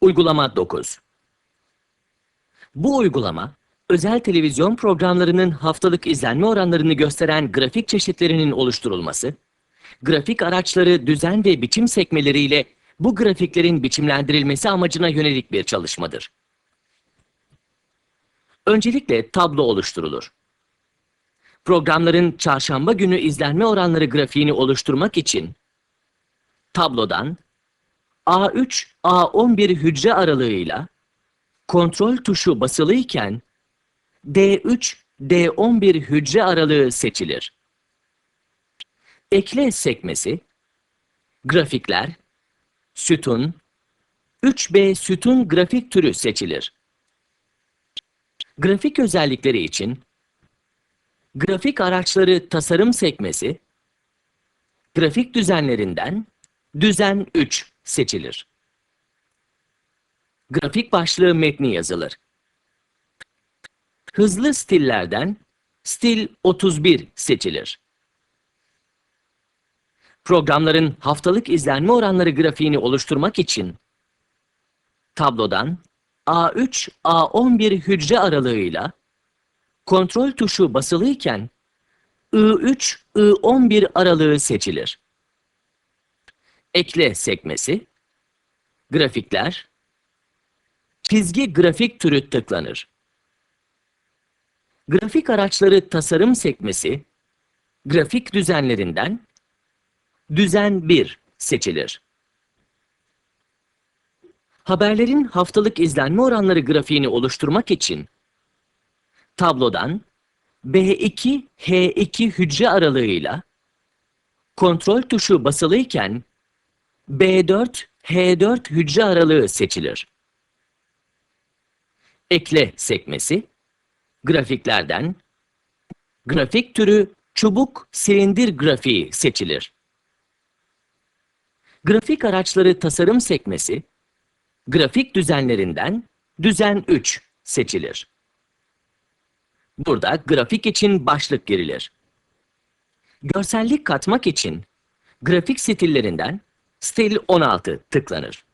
Uygulama 9 Bu uygulama, özel televizyon programlarının haftalık izlenme oranlarını gösteren grafik çeşitlerinin oluşturulması, grafik araçları düzen ve biçim sekmeleriyle bu grafiklerin biçimlendirilmesi amacına yönelik bir çalışmadır. Öncelikle tablo oluşturulur. Programların çarşamba günü izlenme oranları grafiğini oluşturmak için tablodan A3, A11 hücre aralığıyla kontrol tuşu basılıyken D3, D11 hücre aralığı seçilir. Ekle sekmesi, grafikler, sütun, 3B sütun grafik türü seçilir. Grafik özellikleri için grafik araçları tasarım sekmesi, grafik düzenlerinden düzen 3 seçilir. Grafik başlığı metni yazılır. Hızlı stillerden stil 31 seçilir. Programların haftalık izlenme oranları grafiğini oluşturmak için tablodan A3, A11 hücre aralığıyla kontrol tuşu basılıyken I3, I11 aralığı seçilir. Ekle sekmesi, grafikler, çizgi grafik türü tıklanır. Grafik araçları tasarım sekmesi, grafik düzenlerinden düzen 1 seçilir. Haberlerin haftalık izlenme oranları grafiğini oluşturmak için tablodan B2, H2 hücre aralığıyla kontrol tuşu basılıyken B4, H4 hücre aralığı seçilir. Ekle sekmesi, grafiklerden grafik türü çubuk silindir grafiği seçilir. Grafik araçları tasarım sekmesi, grafik düzenlerinden düzen 3 seçilir. Burada grafik için başlık girilir. Görsellik katmak için grafik stillerinden stil 16 tıklanır.